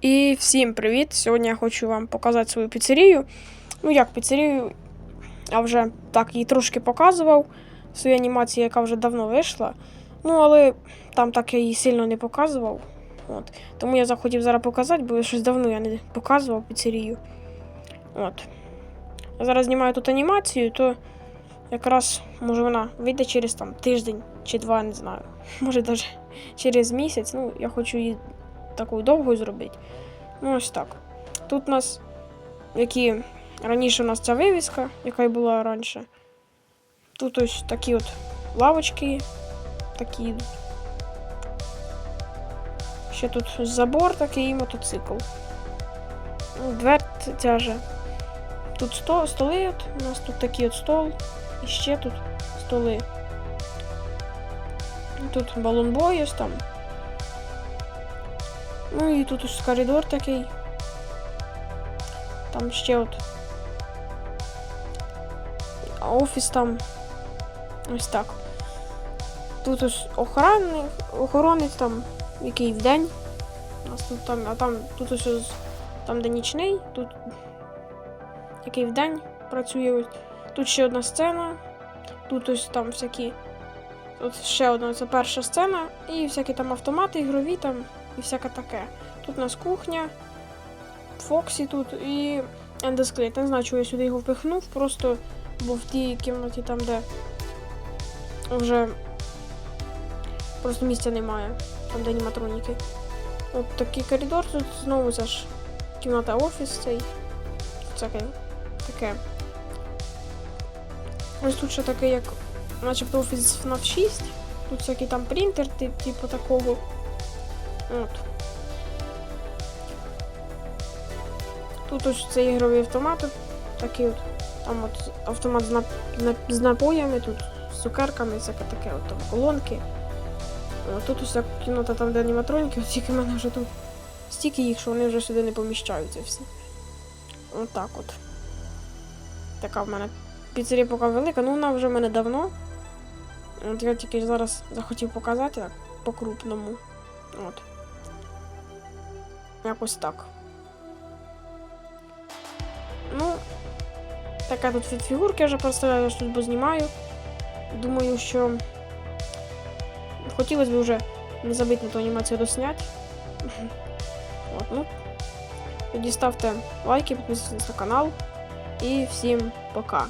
І всім привіт! Сьогодні я хочу вам показати свою піцерію. Ну як піцерію, я вже так її трошки показував. Свою анімацію, яка вже давно вийшла. Ну, але там так я її сильно не показував. От. Тому я захотів зараз показати, бо щось давно я не показував піцерію. От. Я зараз знімаю тут анімацію, то якраз може вона вийде через там тиждень чи два, не знаю. Може навіть через місяць. Ну, я хочу її таку довгою зробити. Ну, ось так. Тут у нас, які раніше у нас ця вивіска, яка й була раніше. Тут ось такі от лавочки, такі. Ще тут забор такий і мотоцикл. Ну, Двер ця же. Тут сто, столи, от, у нас тут такий от стол. І ще тут столи. Тут балонбой ось там. Ну і тут ось коридор такий. Там ще от. А Офіс там. Ось так. Тут ось охоронник, охоронець там, який вдень. Нас тут там, а там тут ось, там, де нічний, тут який вдень працює. Ось. Тут ще одна сцена. Тут ось там всякі. Тут ще одна це перша сцена. І всякі там автомати ігрові там і всяке таке. Тут у нас кухня, Фоксі тут і ендосклейт. Не знаю, чого я сюди його впихнув, просто бо в тій кімнаті там, де вже просто місця немає, там де аніматроніки. От такий коридор, тут знову це ж кімната офіс цей. Всяке таке. Ось тут ще таке, як начебто офіс FNAF 6. Тут всякий там принтер, типу такого. От. Тут ось це ігровий автомат, от такий от. Там от автомат з, нап... з напоями, тут з цукерками, всяке таке, от там колонки. О, тут така кімната там, де аніматроніки, от тільки в мене вже тут стільки їх, що вони вже сюди не поміщаються всі. Отак от. Така в мене піцерія поки велика, ну вона вже в мене давно. От я тільки зараз захотів показати так, по-крупному. От. Якось так. Ну, така тут від фігурки вже представляю, що тут познімаю. Думаю, що хотілося б вже не забити на ту анімацію досняти. От, ну. Тоді ставте лайки, підписуйтесь на канал. І всім пока.